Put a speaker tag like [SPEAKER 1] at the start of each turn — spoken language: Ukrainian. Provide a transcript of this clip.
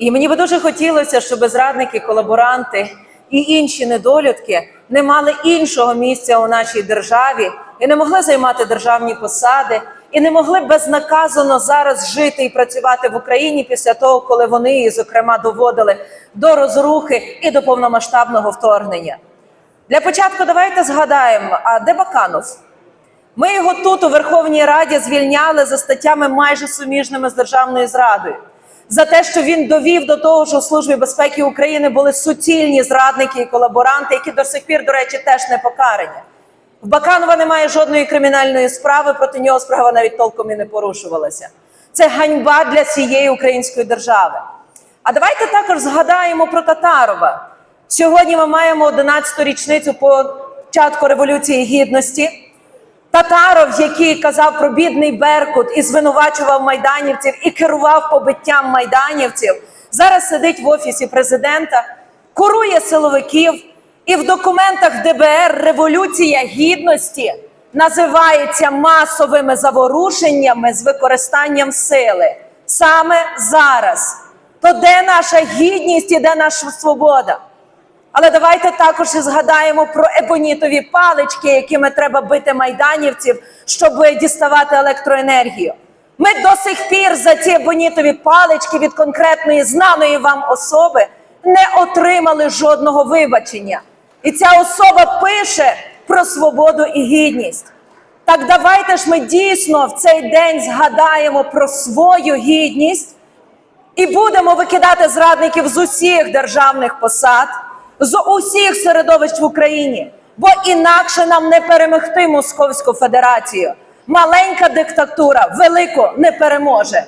[SPEAKER 1] І мені би дуже хотілося, щоб зрадники, колаборанти і інші недолюдки не мали іншого місця у нашій державі і не могли займати державні посади, і не могли безнаказано зараз жити і працювати в Україні після того, коли вони її, зокрема, доводили до розрухи і до повномасштабного вторгнення. Для початку давайте згадаємо, а де Баканов? Ми його тут у Верховній Раді звільняли за статтями майже суміжними з державною зрадою. За те, що він довів до того, що у Службі безпеки України були суцільні зрадники і колаборанти, які до сих пір, до речі, теж не покарані. В Баканова немає жодної кримінальної справи, проти нього справа навіть толком і не порушувалася. Це ганьба для всієї української держави. А давайте також згадаємо про Татарова. Сьогодні ми маємо 11-ту річницю початку Революції Гідності. Татаров, який казав про бідний Беркут і звинувачував майданівців і керував побиттям майданівців, зараз сидить в офісі президента, курує силовиків, і в документах ДБР Революція Гідності називається масовими заворушеннями з використанням сили саме зараз. То де наша гідність і де наша свобода? Але давайте також і згадаємо про ебонітові палички, якими треба бити майданівців, щоб діставати електроенергію. Ми до сих пір за ці ебонітові палички від конкретної знаної вам особи не отримали жодного вибачення. І ця особа пише про свободу і гідність. Так давайте ж ми дійсно в цей день згадаємо про свою гідність і будемо викидати зрадників з усіх державних посад, з усіх середовищ в Україні, бо інакше нам не перемогти Московську Федерацію. Маленька диктатура велику не переможе.